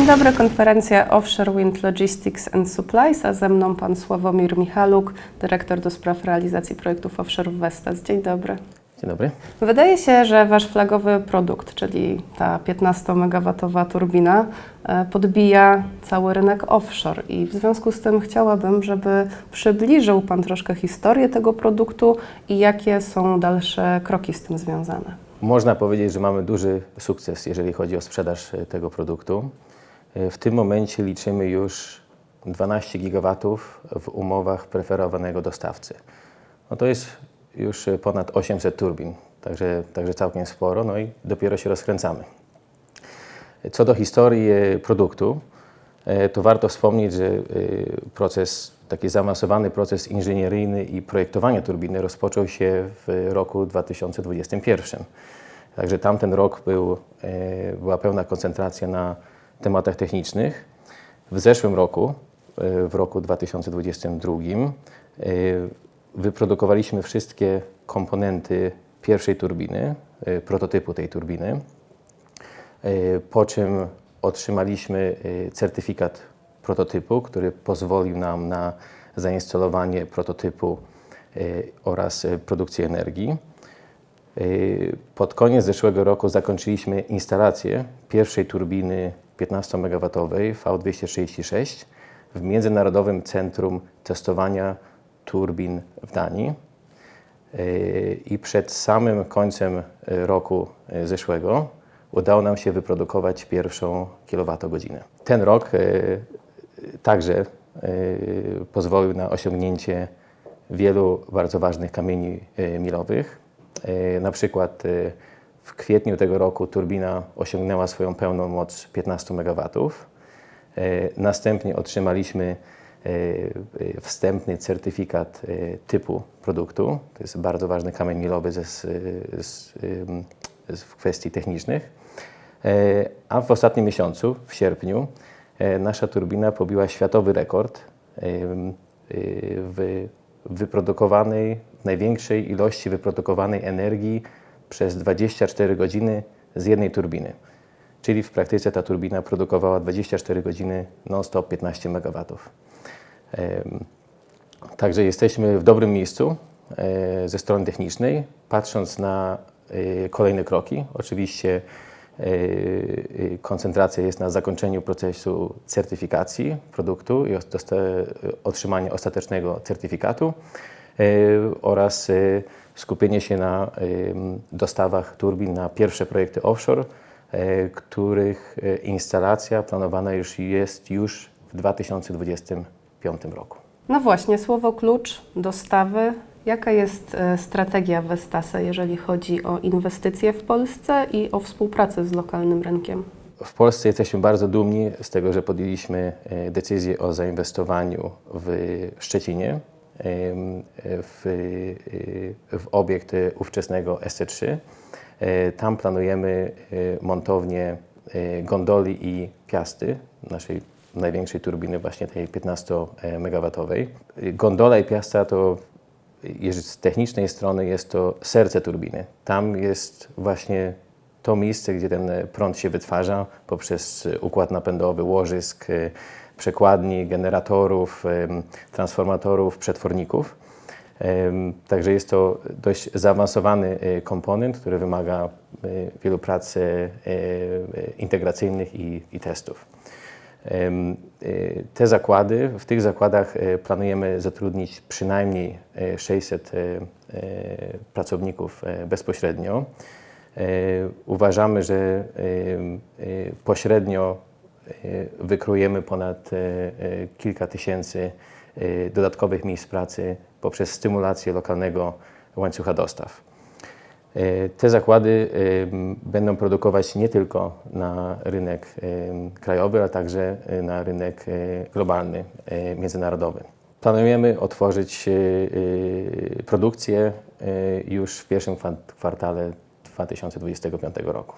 Dzień dobry, konferencja Offshore Wind Logistics and Supplies, a ze mną pan Sławomir Michaluk, dyrektor do spraw realizacji projektów offshore w Vestas. Dzień dobry. Dzień dobry. Wydaje się, że wasz flagowy produkt, czyli ta 15-megawatowa turbina, e, podbija cały rynek offshore i w związku z tym chciałabym, żeby przybliżył pan troszkę historię tego produktu i jakie są dalsze kroki z tym związane. Można powiedzieć, że mamy duży sukces, jeżeli chodzi o sprzedaż e, tego produktu. E, W tym momencie liczymy już 12 gigawatów w umowach preferowanego dostawcy. No to jest już e, ponad 800 turbin, także, także całkiem sporo, no i dopiero się rozkręcamy. Co do historii e, produktu, to warto wspomnieć, że proces, taki zaawansowany proces inżynieryjny i projektowania turbiny rozpoczął się w roku 2021. Także tamten rok był, była pełna koncentracja na tematach technicznych. W zeszłym roku, e, w roku 2022, e, wyprodukowaliśmy wszystkie komponenty pierwszej turbiny, e, prototypu tej turbiny. Po czym otrzymaliśmy certyfikat prototypu, który pozwolił nam na zainstalowanie prototypu oraz produkcję energii. Pod koniec zeszłego roku zakończyliśmy instalację pierwszej turbiny 15-megawatowej V236 w Międzynarodowym Centrum Testowania Turbin w Danii. I przed samym końcem e, roku e, zeszłego udało nam się wyprodukować pierwszą kilowatogodzinę. Ten rok e, także pozwolił na osiągnięcie wielu bardzo ważnych kamieni milowych. Na przykład w kwietniu tego roku turbina osiągnęła swoją pełną moc 15 MW. E, Następnie otrzymaliśmy e, e, wstępny certyfikat typu produktu. To jest bardzo ważny kamień milowy ze, z, w kwestii technicznych. A w ostatnim miesiącu, w sierpniu, nasza turbina pobiła światowy rekord w wyprodukowanej, największej ilości wyprodukowanej energii przez 24 godziny z jednej turbiny. Czyli w praktyce ta turbina produkowała 24 godziny non-stop 15 MW. Także jesteśmy w dobrym miejscu e, ze strony technicznej, patrząc na e, kolejne kroki. Oczywiście e, koncentracja jest na zakończeniu procesu certyfikacji produktu i otrzymania ostatecznego certyfikatu oraz e, skupienie się na em, dostawach turbin na pierwsze projekty offshore, których instalacja planowana już jest już w 2025 roku. No właśnie, słowo klucz, dostawy. Jaka jest strategia Vestasa, jeżeli chodzi o inwestycje w Polsce i o współpracę z lokalnym rynkiem? W Polsce jesteśmy bardzo dumni z tego, że podjęliśmy decyzję o zainwestowaniu w Szczecinie, w, e, w obiekt ówczesnego SC3. E, Tam planujemy e, montownię e, gondoli i piasty naszej największej turbiny, właśnie tej 15-megawatowej. Gondola i piasta to z technicznej strony jest to serce turbiny. Tam jest właśnie to miejsce, gdzie ten prąd się wytwarza poprzez układ napędowy, łożysk, przekładni, generatorów, transformatorów, przetworników. Także jest to dość zaawansowany e, komponent, który wymaga e, wielu prac e, integracyjnych i, i testów. Te zakłady, w tych zakładach planujemy zatrudnić przynajmniej e, 600 e, e, pracowników bezpośrednio. Uważamy, że pośrednio e, wykrojemy ponad e, e, kilka tysięcy dodatkowych miejsc pracy poprzez stymulację lokalnego łańcucha dostaw. Te zakłady będą produkować nie tylko na rynek krajowy, ale także na rynek globalny, międzynarodowy. Planujemy otworzyć produkcję już w pierwszym kwa- kwartale 2025 roku.